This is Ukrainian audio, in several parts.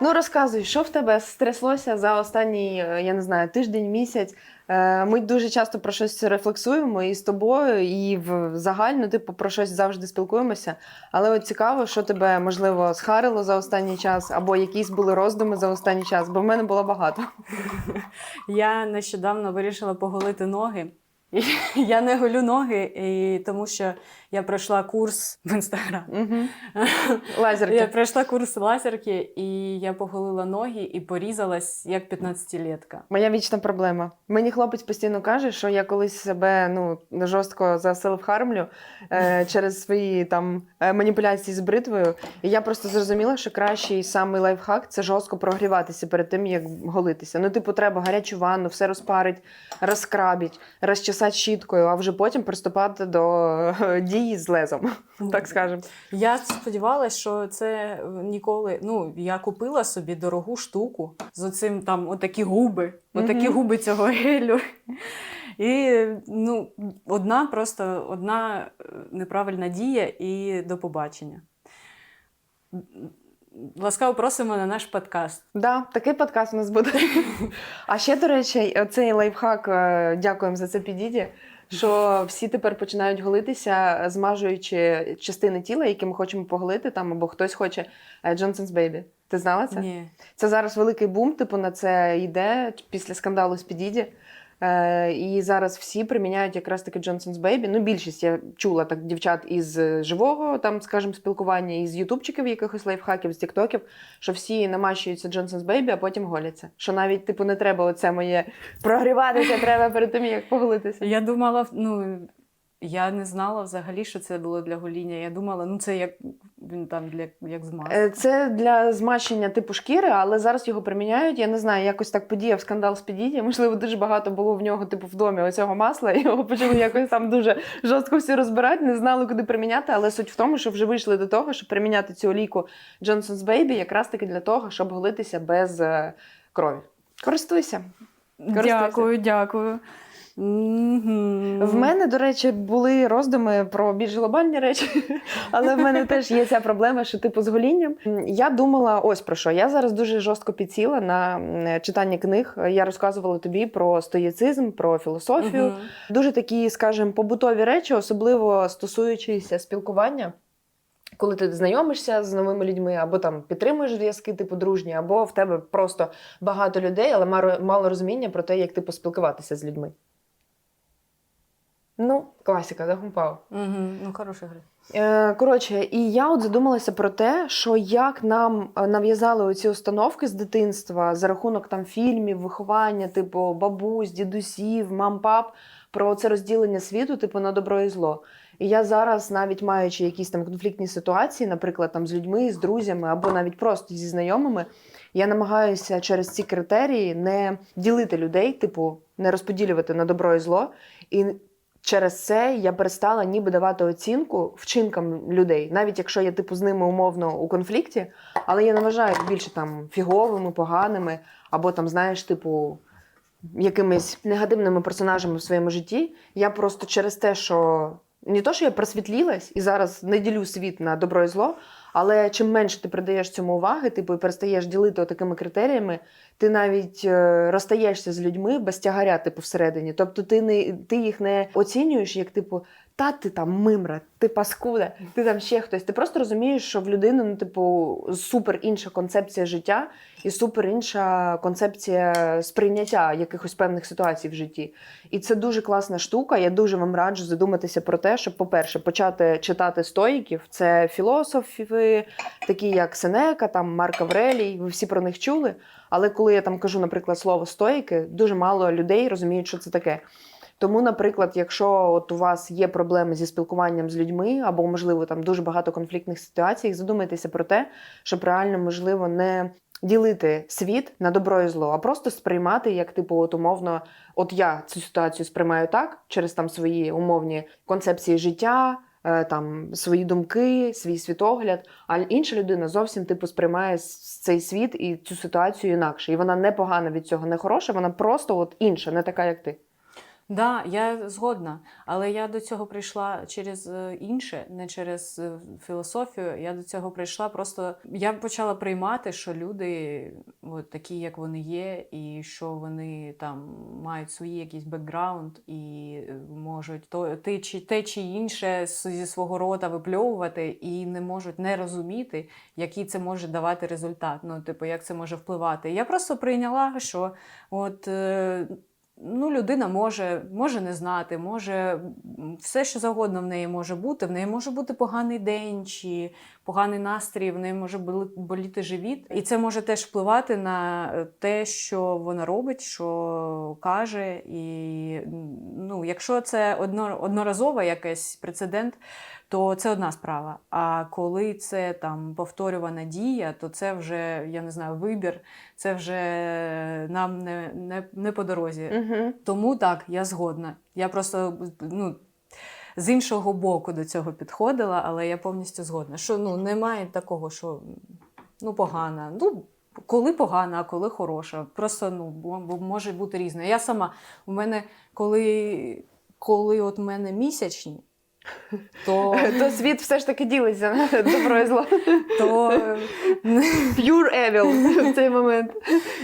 Ну розказуй, що в тебе стряслося за останній, е, я не знаю, тиждень, місяць. Е, Ми дуже часто про щось рефлексуємо і з тобою, і в загально, типу, про щось завжди спілкуємося. Але от цікаво, що тебе можливо схарило за останній час, або якісь були роздуми за останній час, бо в мене було багато. Я нещодавно вирішила поголити ноги. І я не голю ноги, і тому що я пройшла курс в інстаграм. Угу. Я пройшла курс лазерки, і я поголила ноги і порізалась як 15-літка. Моя вічна проблема. Мені хлопець постійно каже, що я колись себе ну жорстко заселфхармлю е, через свої там е, маніпуляції з бритвою. І я просто зрозуміла, що кращий самий лайфхак це жорстко прогріватися перед тим, як голитися. Ну, типу, треба гарячу ванну, все розпарить, розкрабіть, розчесати щіткою, а вже потім приступати до е, дії з лезом, так скажемо. Я сподівалася, що це ніколи. Ну, я купила собі дорогу штуку з оцим там отакі губи, отакі губи цього гелю. І ну, одна просто одна е, неправильна дія і до побачення. Ласкаво просимо на наш подкаст. Да, такий подкаст у нас буде. А ще, до речі, цей лайфхак, е, дякуємо за це підіді. Що всі тепер починають голитися, змажуючи частини тіла, які ми хочемо поголити, там або хтось хоче е, Johnson's Baby. Ти знала це? Ні. Це зараз великий бум, типу, на це йде після скандалу з Підіді. Е, і зараз всі приміняють якраз таки Johnson's Baby. Ну, більшість я чула так дівчат із живого, там, скажімо, спілкування, із ютубчиків, якихось лайфхаків, з тіктоків, що всі намащуються Johnson's Baby, а потім голяться. Що навіть, типу, не треба оце моє прогріватися, треба перед тим, як поголитися. Я думала, ну я не знала взагалі, що це було для гоління. Я думала, ну це як він там для як змаз. Е, Це для змащення типу шкіри, але зараз його приміняють. Я не знаю, якось так подіяв скандал з підіді. Можливо, дуже багато було в нього, типу, в домі оцього масла, і його почали якось там дуже жорстко всі розбирати, не знали, куди приміняти. Але суть в тому, що вже вийшли до того, щоб приміняти цю олійку Johnson's Baby якраз таки для того, щоб голитися без е, крові. Користуйся. користуйся. Дякую, дякую. В мене, до речі, були роздуми про більш глобальні речі, але в мене теж є ця проблема, що типу з голінням. Я думала, ось про що. Я зараз дуже жорстко підсіла на читання книг. Я розказувала тобі про стоїцизм, про філософію. Мгм. Дуже такі, скажімо, побутові речі, особливо стосуючися спілкування. Коли ти знайомишся з новими людьми, або там підтримуєш зв'язки, типу дружні, або в тебе просто багато людей, але мало розуміння про те, як типу спілкуватися з людьми. Ну, класика, да, Гумпао. Мгм. Ну, хороша гра. Е, коротше, і я от задумалася про те, що як нам е, нав'язали оці установки з дитинства за рахунок там фільмів, виховання, типу бабусь, дідусів, мам-пап, про це розділення світу, типу на добро і зло. І я зараз, навіть маючи якісь там конфліктні ситуації, наприклад, там з людьми, з друзями або навіть просто зі знайомими, я намагаюся через ці критерії не ділити людей, типу, не розподілювати на добро і зло. І через це я перестала ніби давати оцінку вчинкам людей, навіть якщо я типу з ними умовно у конфлікті, але я не вважаю більше там фіговими, поганими, або там, знаєш, типу. Якимись негативними персонажами в своєму житті. Я просто через те, що не то, що я просвітлілась і зараз не ділю світ на добро і зло, але чим менше ти придаєш цьому уваги, типу, і перестаєш ділити такими критеріями, ти навіть е, розстаєшся з людьми без тягаря, типу, всередині. Тобто ти не ти їх не оцінюєш як, типу, та ти там мимра, ти паскуда, ти там ще хтось. Ти просто розумієш, що в людини, ну, типу, супер інша концепція життя і супер інша концепція сприйняття якихось певних ситуацій в житті. І це дуже класна штука. Я дуже вам раджу задуматися про те, щоб, по-перше, почати читати стоїків. Це філософи, такі як Сенека, там Марк Аврелій. Ви всі про них чули. Але коли я там кажу, наприклад, слово стоїки, дуже мало людей розуміють, що це таке. Тому, наприклад, якщо от у вас є проблеми зі спілкуванням з людьми, або, можливо, там дуже багато конфліктних ситуацій, задумайтеся про те, щоб реально, можливо, не ділити світ на добро і зло, а просто сприймати, як, типу, от умовно, от я цю ситуацію сприймаю так, через там свої умовні концепції життя, е, там свої думки, свій світогляд. А інша людина зовсім типу сприймає цей світ і цю ситуацію інакше. І вона не погана від цього, не хороша, вона просто от інша, не така, як ти. Да, я згодна, але я до цього прийшла через е, інше, не через е, філософію. Я до цього прийшла просто. Я почала приймати, що люди от, такі, як вони є, і що вони там мають свої якийсь бекграунд і е, можуть то те чи те чи інше зі свого рота випльовувати, і не можуть не розуміти, який це може давати результат. Ну, типу, як це може впливати. Я просто прийняла, що от. Ну, людина може, може не знати, може все, що завгодно в неї може бути. В неї може бути поганий день чи поганий настрій, в неї може боліти живіт. І це може теж впливати на е, те, що вона робить, що каже. І ну, якщо це одно, одноразовий якийсь прецедент, то це одна справа. А коли це там повторювана дія, то це вже я не знаю, вибір, це вже нам не, не, не по дорозі. Угу. Тому так, я згодна. Я просто ну, з іншого боку до цього підходила, але я повністю згодна. Що ну, немає такого, що ну, погана. Ну, коли погана, а коли хороша. Просто ну, може бути різне. Я сама, у мене, коли, коли от мене місячні, то, То світ все ж таки ділиться на добро і зло. то Pure evil в цей момент.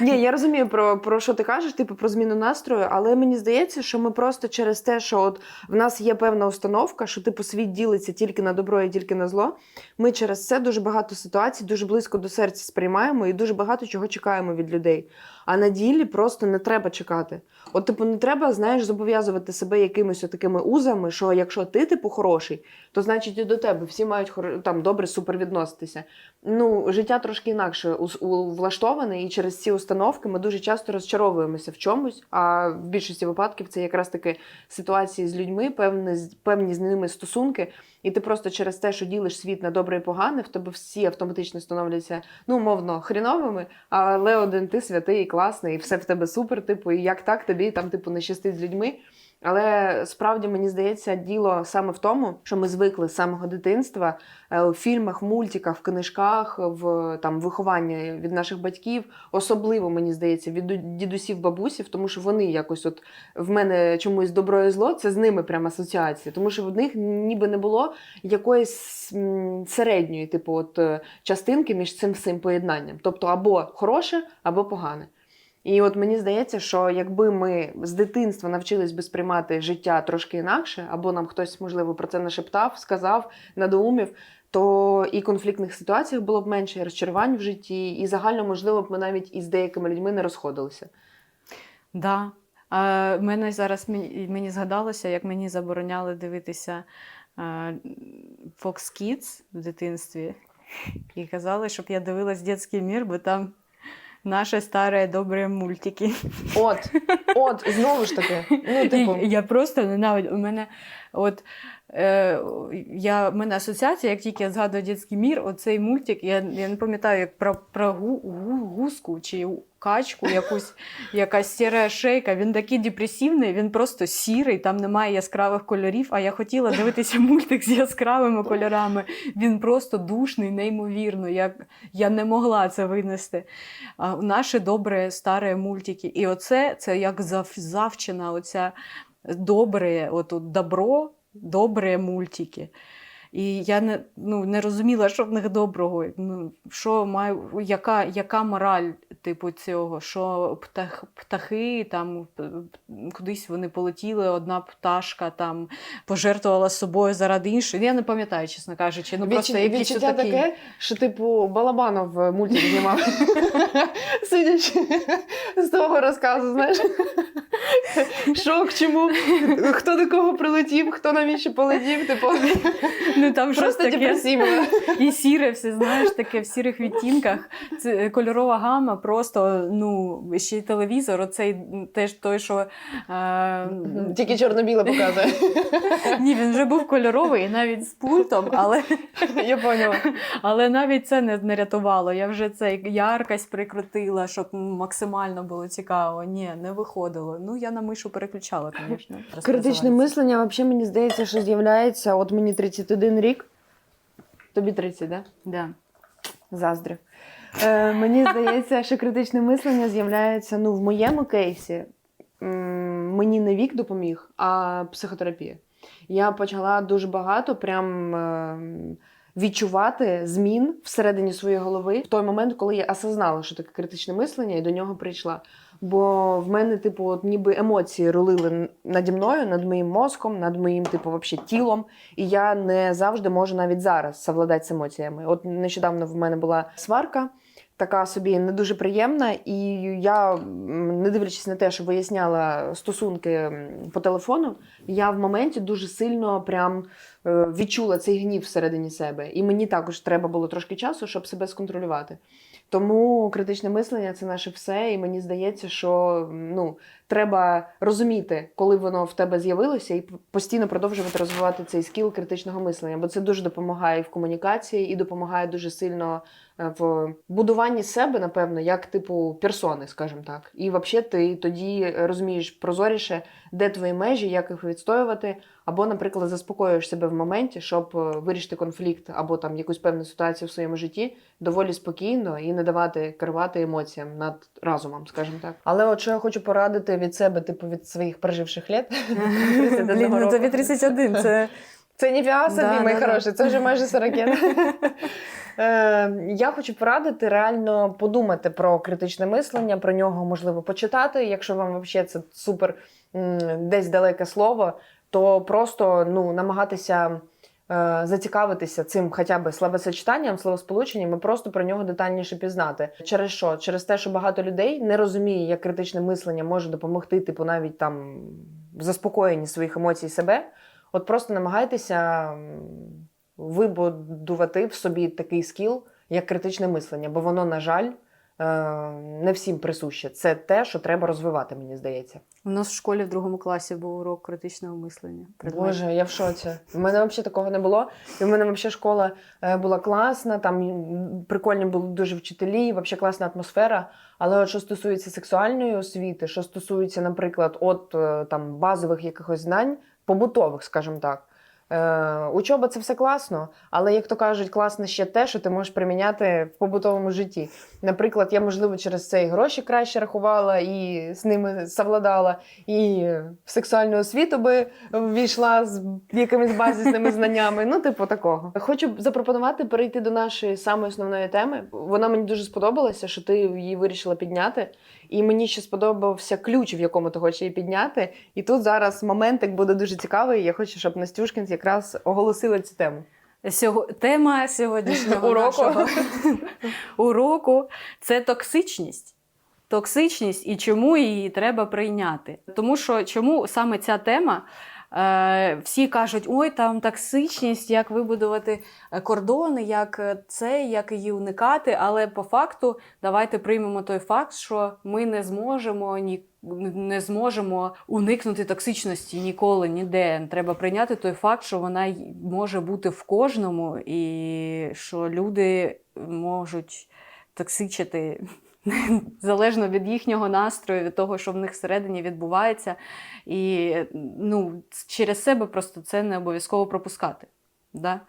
Ні, я розумію про, про що ти кажеш, типу про зміну настрою, але мені здається, що ми просто через те, що от в нас є певна установка, що типу світ ділиться тільки на добро і тільки на зло. Ми через це дуже багато ситуацій дуже близько до серця сприймаємо і дуже багато чого чекаємо від людей. А на ділі просто не треба чекати. От, типу, не треба, знаєш, зобов'язувати себе якимись такими узами, що якщо ти, типу, хороший, то значить і до тебе всі мають там добре супер відноситися. Ну, життя трошки інакше влаштоване, і через ці установки ми дуже часто розчаровуємося в чомусь. А в більшості випадків це якраз таки ситуації з людьми, певні, певні з ними стосунки. І ти просто через те, що ділиш світ на добре і погане, в тебе всі автоматично становляться ну, умовно, хріновими, але один ти святий і класний, і все в тебе супер, типу, і як так тобі там, типу, не щастить з людьми. Але справді мені здається, діло саме в тому, що ми звикли з самого дитинства е, у фільмах, мультиках, в книжках, в там вихованні від наших батьків, особливо мені здається, від дідусів, бабусів, тому що вони якось, от в мене чомусь добро і зло, це з ними прямо асоціація, тому що в них ніби не було якоїсь середньої, типу, от е, частинки між цим всім поєднанням, тобто або хороше, або погане. І от мені здається, що якби ми з дитинства навчились би сприймати життя трошки інакше, або нам хтось, можливо, про це нашептав, сказав, надоумів, то і конфліктних ситуаціях було б менше, і розчарувань в житті, і загально, можливо, б ми навіть із деякими людьми не розходилися. Да. А, мене зараз мені, згадалося, як мені забороняли дивитися Fox Kids в дитинстві. І казали, щоб я дивилась «Детський мір, бо там наші старі добрі мультики. От, от, знову ж таки, ну, типу, я просто ненавидь. У мене от. Е, я, в мене асоціація, як тільки я згадую дитячий мір, оцей мультик, я, я не пам'ятаю, як про, про гу, гу, гуску чи качку, якусь, якась сіра шейка. Він такий депресивний, він просто сірий, там немає яскравих кольорів. А я хотіла дивитися мультик з яскравими кольорами. Він просто душний, неймовірно. Я, я не могла це винести. А, наші добрі старі мультики. І оце це як зав, завчена, оця добре, от, от добро, добрі мультики. І я не, ну, не розуміла, що в них доброго. Ну, що маю, яка, яка мораль типу цього? Що птах, птахи там кудись вони полетіли, одна пташка там пожертвувала собою заради іншої. Я не пам'ятаю, чесно кажучи. Ну, просто Відчу- якісь відчуття отакі... таке, що типу Балабанов е, мультик знімав. Судячи з того розказу, знаєш. Що к чому, хто до кого прилетів, хто навіщо полетів, типу, Ну, там щось просто таке. І сіре все, знаєш, таке в сірих відтінках. Це кольорова гама, просто ну, ще й телевізор, оцей теж той, що. Е, Тільки чорно-біле показує. ні, він вже був кольоровий, навіть з пультом, але, Я поняла. але навіть це не, не рятувало. Я вже це яркость прикрутила, щоб максимально було цікаво. Ні, не виходило. Ну, я на мишу переключала, звісно. Критичне мислення, взагалі, мені здається, що з'являється, от мені 31 рік. Тобі 30, да? Да. Заздрю. Е, мені здається, що критичне мислення з'являється ну, в моєму кейсі. м, мені не вік допоміг, а психотерапія. Я почала дуже багато прям е, відчувати змін всередині своєї голови в той момент, коли я осознала, що таке критичне мислення, і до нього прийшла. Бо в мене, типу, от ніби емоції рулили наді мною, над моїм мозком, над моїм, типу, вообще тілом. І я не завжди можу навіть зараз совладати з емоціями. От нещодавно в мене була сварка. Така собі не дуже приємна, і я, не дивлячись на те, що виясняла стосунки по телефону, я в моменті дуже сильно прям е, відчула цей гнів всередині себе. І мені також треба було трошки часу, щоб себе сконтролювати. Тому критичне мислення це наше все, і мені здається, що ну, треба розуміти, коли воно в тебе з'явилося, і постійно продовжувати розвивати цей скіл критичного мислення, бо це дуже допомагає в комунікації, і допомагає дуже сильно е, в будуванні себе, напевно, як типу персони, скажімо так. І взагалі ти тоді розумієш прозоріше, де твої межі, як їх відстоювати, або, наприклад, заспокоюєш себе в моменті, щоб е, вирішити конфлікт або там якусь певну ситуацію в своєму житті доволі спокійно і не давати керувати емоціям над разумом, скажімо так. Але от що я хочу порадити від себе, типу від своїх проживших літ. Ну тобі 31, це Це ніфіга собі, Да, да, да. це вже майже 40. Е, Я хочу порадити реально подумати про критичне мислення, про нього можливо почитати. Якщо вам взагалі це супер десь далеке слово, то просто ну, намагатися зацікавитися цим хоча б словосочетанням, словосполученням і просто про нього детальніше пізнати. Через що? Через те, що багато людей не розуміє, як критичне мислення може допомогти, типу, навіть там в заспокоєнні своїх емоцій себе. От просто намагайтеся вибудувати в собі такий скіл, як критичне мислення, бо воно, на жаль, е, не всім присуще. Це те, що треба розвивати, мені здається. у нас в школі в другому класі був урок критичного мислення. предмет. Боже, я в шоці. У мене взагалі такого не було. І в мене взагалі школа е, була класна, там прикольні були дуже вчителі, взагалі класна атмосфера. Але от що стосується сексуальної освіти, що стосується, наприклад, от е, там базових якихось знань, побутових, скажімо так. Е, учоба це все класно, але як то кажуть, класно ще те, що ти можеш приміняти в побутовому житті. Наприклад, я, можливо, через це і гроші краще рахувала, і з ними совладала, і в сексуальну освіту би ввійшла з якимись базисними знаннями. Ну, типу, такого. Хочу запропонувати перейти до нашої самої основної теми. Вона мені дуже сподобалася, що ти її вирішила підняти. І мені ще сподобався ключ, в якому ти хочеш її підняти. І тут зараз моментик буде дуже цікавий. Я хочу, щоб Настюшкін якраз оголосила цю тему. Сього... Тема сьогоднішнього Уроку. нашого уроку це токсичність. Токсичність і чому її треба прийняти. Тому що чому саме ця тема? Е, всі кажуть, ой, там токсичність, як вибудувати е, кордони, як е, це, як її уникати. Але по факту давайте приймемо той факт, що ми не зможемо ні. Не зможемо уникнути токсичності ніколи ніде. Треба прийняти той факт, що вона може бути в кожному, і що люди можуть токсичити залежно від їхнього настрою, від того, що в них всередині відбувається. І ну, через себе просто це не обов'язково пропускати. Да?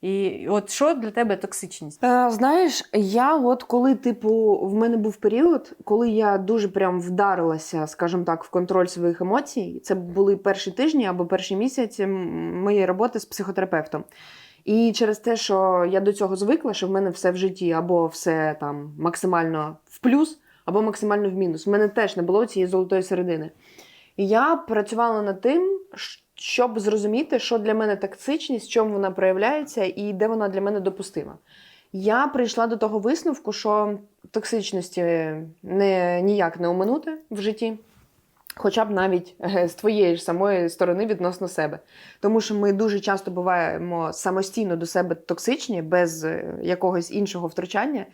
І от що для тебе токсичність? Е, знаєш, я от коли, типу, в мене був період, коли я дуже прям вдарилася, скажімо так, в контроль своїх емоцій. Це були перші тижні або перші місяці моєї роботи з психотерапевтом. І через те, що я до цього звикла, що в мене все в житті або все там максимально в плюс, або максимально в мінус. В мене теж не було цієї золотої середини. І я працювала над тим, щоб зрозуміти, що для мене токсичність, в чому вона проявляється і де вона для мене допустима. Я прийшла до того висновку, що токсичності не, ніяк не оминути в житті. Хоча б навіть е, з твоєї ж самої сторони відносно себе. Тому що ми дуже часто буваємо самостійно до себе токсичні, без е, якогось іншого втручання,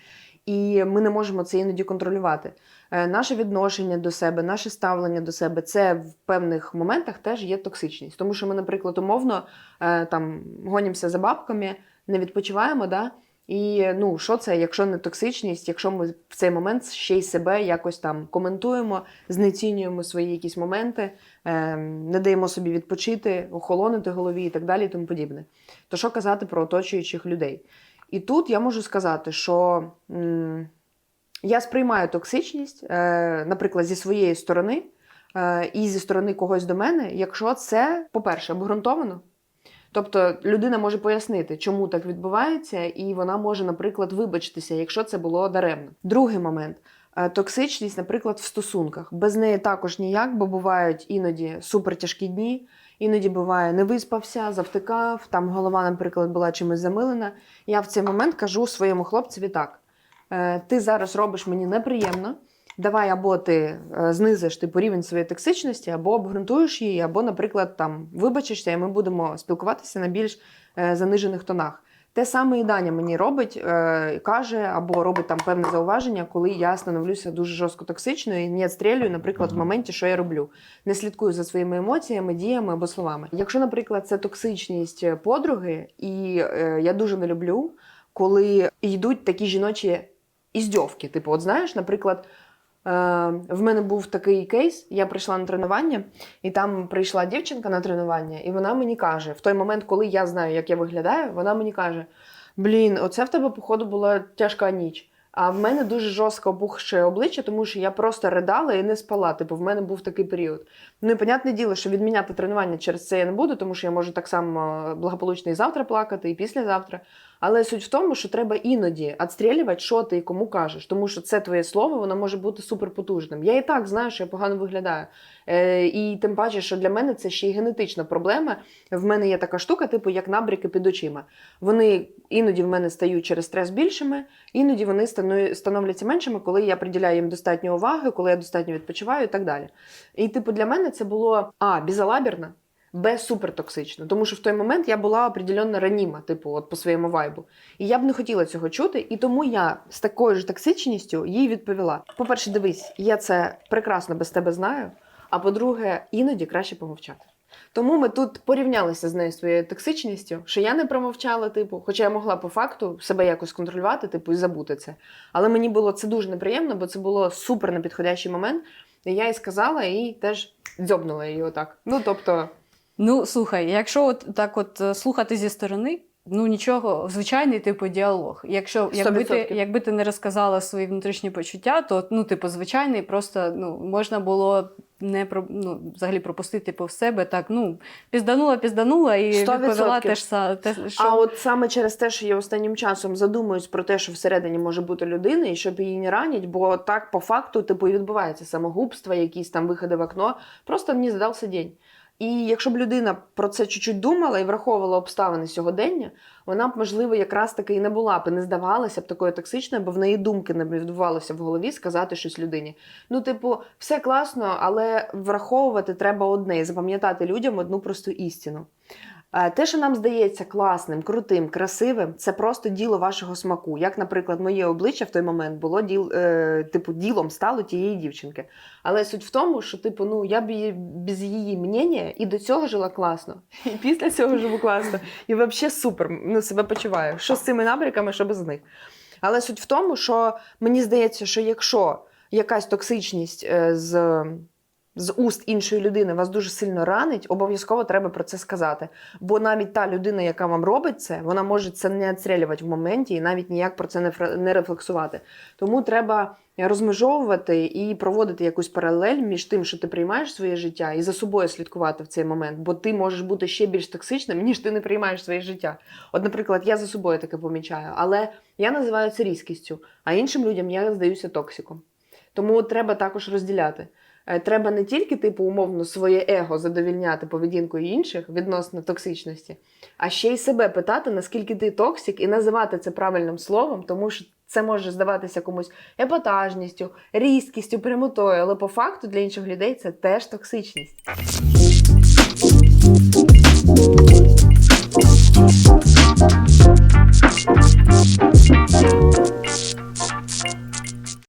і ми не можемо це іноді контролювати. Е, Наше відношення до себе, наше ставлення до себе це в певних моментах теж є токсичність. Тому що ми, наприклад, умовно там гонімося за бабками, не відпочиваємо. Да? І ну, що це, якщо не токсичність, якщо ми в цей момент ще й себе якось там коментуємо, знецінюємо свої якісь моменти, е, не даємо собі відпочити, охолонути голові і так далі, і тому подібне. То що казати про оточуючих людей? І тут я можу сказати, що м, я сприймаю токсичність, е, наприклад, зі своєї сторони, е, і зі сторони когось до мене, якщо це, по-перше, обґрунтовано. Тобто людина може пояснити, чому так відбувається, і вона може, наприклад, вибачитися, якщо це було даремно. Другий момент е, токсичність, наприклад, в стосунках. Без неї також ніяк, бо бувають іноді супертяжкі дні, іноді буває не виспався, завтикав, там голова, наприклад, була чимось замилена. Я в цей момент кажу своєму хлопцеві так: е, ти зараз робиш мені неприємно. Давай або ти е, знизиш типу, рівень своєї токсичності, або обґрунтуєш її, або, наприклад, там вибачишся, і ми будемо спілкуватися на більш е, занижених тонах. Те саме і Даня мені робить, е, каже або робить там певне зауваження, коли я становлюся дуже жорстко токсичною і не відстрілюю, наприклад, в моменті, що я роблю. Не слідкую за своїми емоціями, діями або словами. Якщо, наприклад, це токсичність подруги, і я дуже не люблю, коли йдуть такі жіночі іздьовки. Типу, от знаєш, наприклад. Е, в мене був такий кейс. Я прийшла на тренування, і там прийшла дівчинка на тренування, і вона мені каже: в той момент, коли я знаю, як я виглядаю, вона мені каже: Блін, оце в тебе, походу, була тяжка ніч. А в мене дуже жорстко опухше обличчя, тому що я просто ридала і не спала. Типу, в мене був такий період. Ну і понятне діло, що відміняти тренування через це я не буду, тому що я можу так само благополучно і завтра плакати, і післязавтра. Але суть в тому, що треба іноді відстрілювати, що ти і кому кажеш, тому що це твоє слово, воно може бути суперпотужним. Я і так знаю, що я погано виглядаю. Е, і тим паче, що для мене це ще й генетична проблема. В мене є така штука, типу як набряки під очима. Вони іноді в мене стають через стрес більшими, іноді вони становляться меншими, коли я приділяю їм достатньо уваги, коли я достатньо відпочиваю і так далі. І, типу, для мене це було а, безалаберно, Б супертоксично. Тому що в той момент я була определенно раніма, типу, от по своєму вайбу. І я б не хотіла цього чути, і тому я з такою ж токсичністю їй відповіла: по-перше, дивись, я це прекрасно без тебе знаю. А по-друге, іноді краще помовчати. Тому ми тут порівнялися з нею своєю токсичністю, що я не промовчала, типу, хоча я могла по факту себе якось контролювати, типу, і забути це. Але мені було це дуже неприємно, бо це було супер непідходящий момент. І я їй сказала і теж дзьобнула її отак. Ну тобто, Ну, слухай, якщо от так от е, слухати зі сторони, ну нічого, звичайний типу діалог. Якщо якби ти, якби ти не розказала свої внутрішні почуття, то ну, типу, звичайний, просто ну, можна було не про ну, взагалі пропустити повз себе. Так, ну, пізданула, пізданула і 100%. відповіла те ж те, що А от саме через те, що я останнім часом задумуюсь про те, що всередині може бути людина, і щоб її не ранять, бо так по факту типу і відбувається самогубство, якісь там виходи в окно. Просто мені здався день. І якщо б людина про це чуть-чуть думала і враховувала обставини сьогодення, вона б, можливо, якраз таки і не була б і не здавалася б такою токсичною, бо в неї думки не відбувалося в голові сказати щось людині. Ну, типу, все класно, але враховувати треба одне і запам'ятати людям одну просту істину. Е, Те, що нам здається класним, крутим, красивим, це просто діло вашого смаку. Як, наприклад, моє обличчя в той момент було діл, е, типу, ділом стало тієї дівчинки. Але суть в тому, що типу, ну я б її без її мнення і до цього жила класно, і після цього живу класно, і взагалі супер ну, себе почуваю. Що з цими набряками, що без них. Але суть в тому, що мені здається, що якщо якась токсичність е, з. З уст іншої людини вас дуже сильно ранить, обов'язково треба про це сказати. Бо навіть та людина, яка вам робить це, вона може це не відстрілювати в моменті і навіть ніяк про це не, не рефлексувати. Тому треба розмежовувати і проводити якусь паралель між тим, що ти приймаєш своє життя, і за собою слідкувати в цей момент, бо ти можеш бути ще більш токсичним, ніж ти не приймаєш своє життя. От, наприклад, я за собою таке помічаю, але я називаю це різкістю, а іншим людям я здаюся токсиком. Тому треба також розділяти. Е, Треба не тільки, типу, умовно, своє его задовільняти поведінкою інших відносно токсичності, а ще й себе питати, наскільки ти токсик, і називати це правильним словом, тому що це може здаватися комусь епатажністю, різкістю, прямотою, але по факту для інших людей це теж токсичність.